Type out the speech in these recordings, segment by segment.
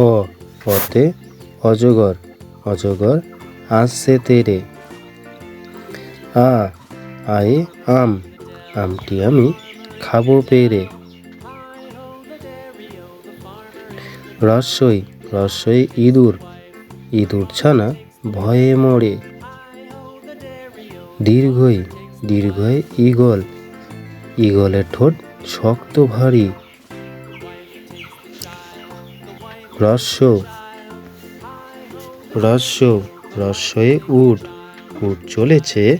অ অতে অজগর অজগর আসছে তেরে। আ, আয়ে আম, আমটি আমি খাব পেরে। রস্যই রস্যই ইঁদুর ইঁদুর ছানা ভয়ে মরে। দীর্ঘই দীর্ঘই ঈগল, ঈগলের ঠোঁট শক্ত ভারী। রস্য রস্য রস্যয়ে উট উট চলেছে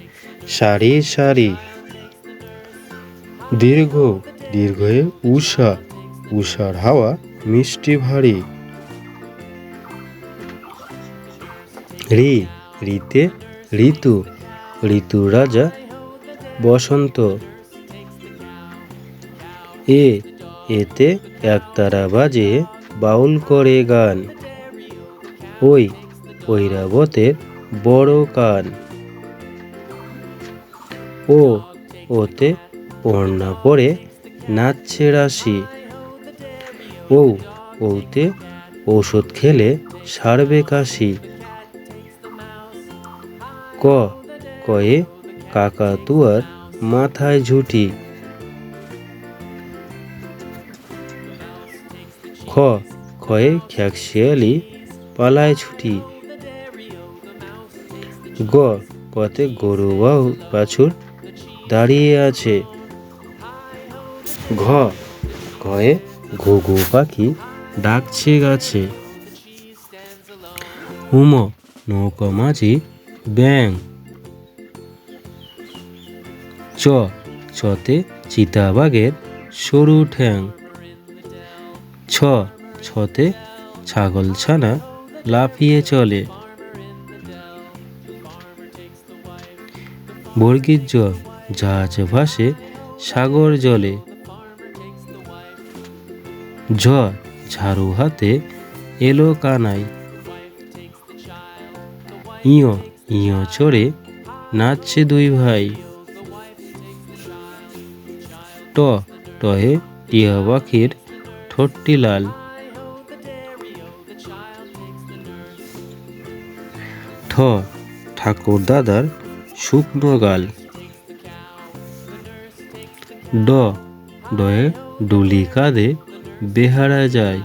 সারি সারি। দীর্ঘ দীর্ঘয়ে উষা উষার হাওয়া মিষ্টি ভারী। ঋ ঋতে ঋতু ঋতু রাজা বসন্ত। এ, এতে একতারা বাজে বাউল করে গান। ওই ঐরাবতের বড় কান। ও ওতে ওড়না পরে নাচছে রাশি। ও ওতে ঔষধ খেলে সারবে কাশি। ক কয়ে কাকাতুয়ার মাথায় ঝুঁটি। খ খয়ে খ্যাকশিয়ালি পালায় ছুটি। গ গতে গরু বাহু বাছুর দাঁড়িয়ে আছে। ঘ, ঘয়ে ঘুঘু পাখি ডাকছে গাছে। হুম নৌকা মাঝি ব্যাং চ, চতে চিতাবাঘের সরু ঠ্যাং। ছ, ছতে ছাগল ছানা লাফিয়ে চলে। বর্গীর জ জাহাজ ভাসে সাগর জলে। ঝ, ঝাড়ু হাতে এলো কানাই ইয় ইয় চড়ে নাচছে দুই ভাই। ট টয়ে টিয়া পাখির ঠোঁটটি লাল। ঠ ঠাকুর দাদার শুকনো গাল। ড ডয়ে ডুলি কাঁধে বেহারা যায়।